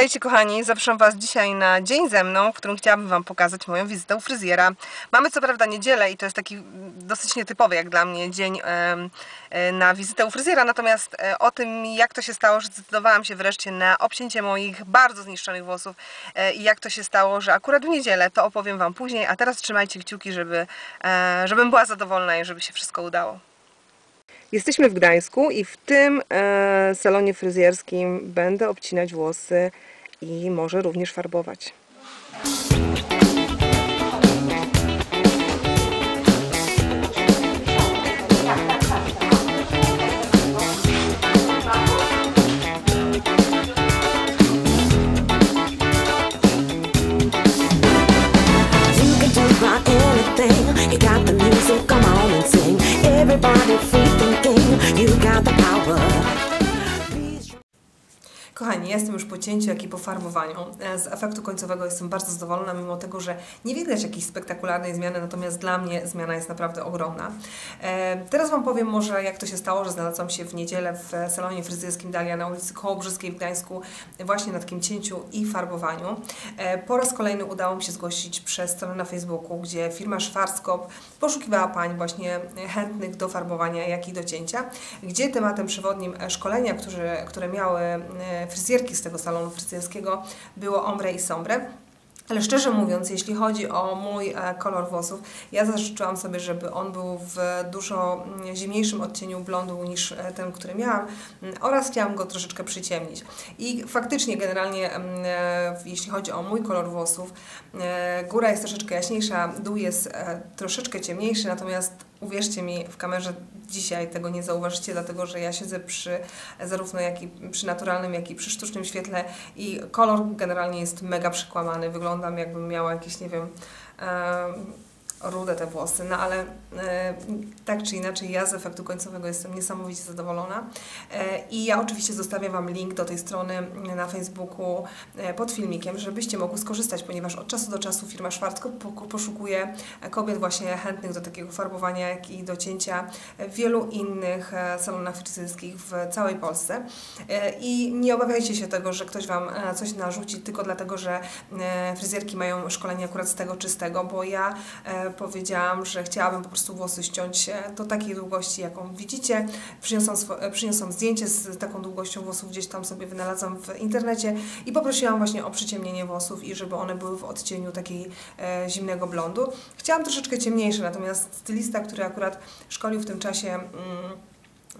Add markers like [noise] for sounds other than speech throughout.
Witajcie kochani, zapraszam Was dzisiaj na dzień ze mną, w którym chciałabym Wam pokazać moją wizytę u fryzjera. Mamy co prawda niedzielę i to jest taki dosyć nietypowy jak dla mnie dzień e, na wizytę u fryzjera, natomiast e, o tym jak to się stało, że zdecydowałam się wreszcie na obcięcie moich bardzo zniszczonych włosów e, i jak to się stało, że akurat w niedzielę to opowiem Wam później, a teraz trzymajcie kciuki, żeby, żebym była zadowolona i żeby się wszystko udało. Jesteśmy w Gdańsku i w tym e, salonie fryzjerskim będę obcinać włosy i może również farbować. Kochani, jestem już po cięciu, jak i po farbowaniu. E, z efektu końcowego jestem bardzo zadowolona, mimo tego, że nie widać jakiejś spektakularnej zmiany, natomiast dla mnie zmiana jest naprawdę ogromna. E, teraz Wam powiem może, jak to się stało, że znalazłam się w niedzielę w salonie fryzjerskim Dalia na ulicy Kołobrzyskiej w Gdańsku właśnie na takim cięciu i farbowaniu. E, po raz kolejny udało mi się zgłosić przez stronę na Facebooku, gdzie firma Schwarzkopf poszukiwała pań właśnie chętnych do farbowania, jak i do cięcia, gdzie tematem przewodnim szkolenia, które, które miały fryzjerki z tego salonu fryzjerskiego było ombre i sombre. Ale szczerze mówiąc, jeśli chodzi o mój e, kolor włosów, ja zażyczyłam sobie, żeby on był w dużo mm, zimniejszym odcieniu blondu niż e, ten, który miałam mm, oraz chciałam go troszeczkę przyciemnić. I faktycznie generalnie, mm, e, jeśli chodzi o mój kolor włosów, góra jest troszeczkę jaśniejsza, dół jest troszeczkę ciemniejszy, natomiast uwierzcie mi, w kamerze dzisiaj tego nie zauważycie, dlatego że ja siedzę przy zarówno jak i przy naturalnym, jak i przy sztucznym świetle i kolor generalnie jest mega przekłamany. Wyglądam jakbym miała jakieś, nie wiem, rude te włosy, no ale e, tak czy inaczej ja z efektu końcowego jestem niesamowicie zadowolona. E, i ja oczywiście zostawiam Wam link do tej strony na Facebooku e, pod filmikiem, żebyście mogły skorzystać, ponieważ od czasu do czasu firma Szwarcko poszukuje kobiet właśnie chętnych do takiego farbowania, jak i do cięcia w wielu innych e, salonach fryzjerskich w całej Polsce. E, i nie obawiajcie się tego, że ktoś Wam e, coś narzuci tylko dlatego, że fryzjerki mają szkolenie akurat z tego czy z tego, bo ja powiedziałam, że chciałabym po prostu włosy ściąć do takiej długości, jaką widzicie. Przyniosłam, przyniosłam zdjęcie z taką długością włosów, gdzieś tam sobie wynalazłam w internecie i poprosiłam właśnie o przyciemnienie włosów i żeby one były w odcieniu takiej e, zimnego blondu. Chciałam troszeczkę ciemniejsze, natomiast stylista, który akurat szkolił w tym czasie mm,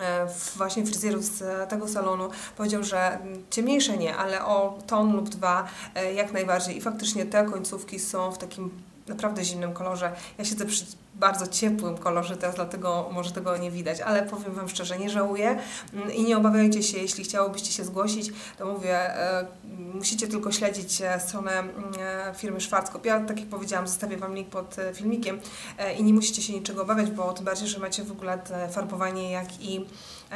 e, właśnie fryzjerów z tego salonu powiedział, że ciemniejsze nie, ale o ton lub dwa e, jak najbardziej i faktycznie te końcówki są w takim naprawdę zimnym kolorze. Ja siedzę przy bardzo ciepłym kolorze teraz, dlatego może tego nie widać, ale powiem Wam szczerze, nie żałuję mm, i nie obawiajcie się, jeśli chciałobyście się zgłosić, to mówię, e, musicie tylko śledzić e, stronę mm, e, firmy Schwarzkopf. Ja, tak jak powiedziałam, zostawię Wam link pod filmikiem i nie musicie się niczego obawiać, bo tym bardziej, że macie w ogóle farbowanie, jak i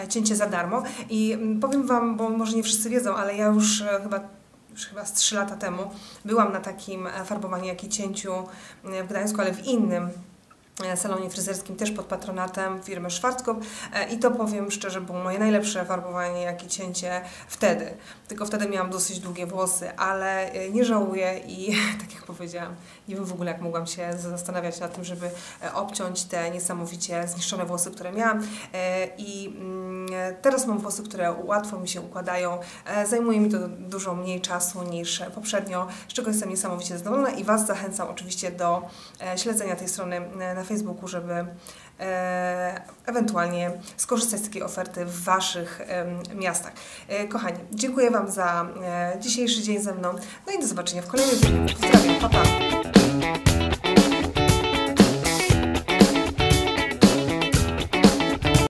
cięcie za darmo. I mm, powiem Wam, bo może nie wszyscy wiedzą, ale ja już chyba już chyba z 3 lata temu byłam na takim farbowaniu, jak i cięciu w Gdańsku, ale w innym salonie fryzjerskim, też pod patronatem firmy Schwarzkopf. E, i to powiem szczerze, było moje najlepsze farbowanie, jak i cięcie wtedy. Tylko wtedy miałam dosyć długie włosy, ale e, nie żałuję i [laughs] tak jak powiedziałam, nie wiem w ogóle jak mogłam się zastanawiać nad tym, żeby obciąć te niesamowicie zniszczone włosy, które miałam. I mm, teraz mam włosy, które łatwo mi się układają, zajmuje mi to dużo mniej czasu niż poprzednio, z czego jestem niesamowicie zadowolona i Was zachęcam oczywiście do śledzenia tej strony na Facebooku, żeby e, ewentualnie skorzystać z takiej oferty w Waszych miastach. E, kochani, dziękuję Wam za e, dzisiejszy dzień ze mną. No i do zobaczenia w kolejnym filmie. Pozdrawiam, pa, pa.